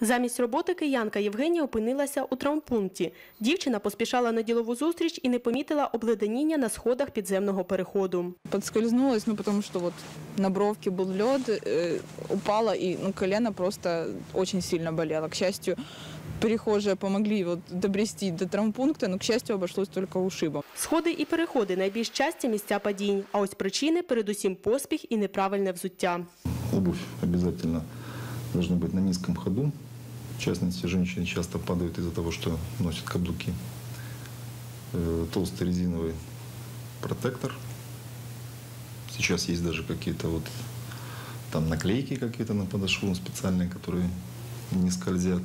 Замість роботи киянка Євгенія опинилася у травмпункті. Дівчина поспішала на ділову зустріч і не помітила обледеніння на сходах підземного переходу. Подскользнулась, ну потому что вот на бровке был лед, э, упала и ну, колено просто очень сильно болело. К счастью, перехожие помогли вот добрести до травмпункта, но, к счастью, обошлось только ушибом. Сходи і переходи найбільш часті місця падінь. А ось причини передусім поспіх і неправильне взуття. Обувь обязательно должна быть на низком ходу. В частности, женщины часто падают из-за того, что носят каблуки. Э, Толстый резиновый протектор. Сейчас есть даже какие-то вот там наклейки какие-то на подошву специальные, которые не скользят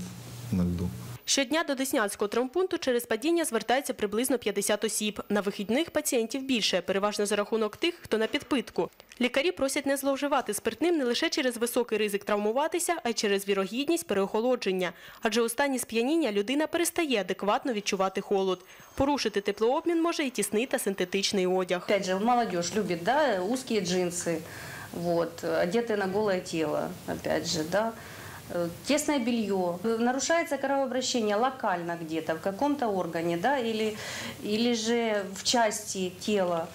на льду. Щодня до Деснянського травмпункту через падіння звертається приблизно 50 осіб. На вихідних пацієнтів більше, переважно за рахунок тих, хто на підпитку. Лікарі просять не зловживати спиртним не лише через високий ризик травмуватися, а й через вірогідність переохолодження. Адже у стані сп'яніння людина перестає адекватно відчувати холод. Порушити теплообмін може і тісний та синтетичний одяг. Опять же, молодежь любит, да, узкие джинсы, вот, одетые на голое тело, опять же, да, Э, тесное белье, Э, нарушается кровообращение локально где-то, в каком-то органе, да, или, или же в части тела.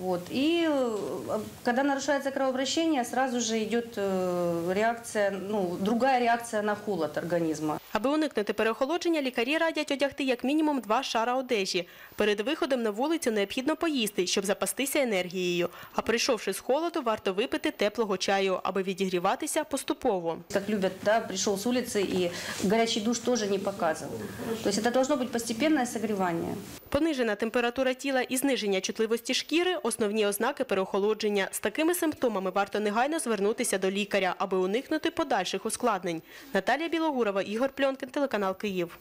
Вот. И э, когда нарушается кровообращение, сразу же идет э, реакция, ну, другая реакция на холод организма. Аби уникнути переохолодження, лікарі радять одягти як мінімум два шара одежі. Перед виходом на вулицю необхідно поїсти, щоб запастися енергією. А прийшовши з холоду, варто випити теплого чаю, аби відігріватися поступово. Как любят, да, пришел с улицы и горячий душ тоже не показан. То есть это должно быть постепенное согревание. Понижена температура тіла і зниження чутливості шкіри – основні ознаки переохолодження. З такими симптомами варто негайно звернутися до лікаря, аби уникнути подальших ускладнень. Наталія Білогурова, Ігор Пльонкин, телеканал Київ.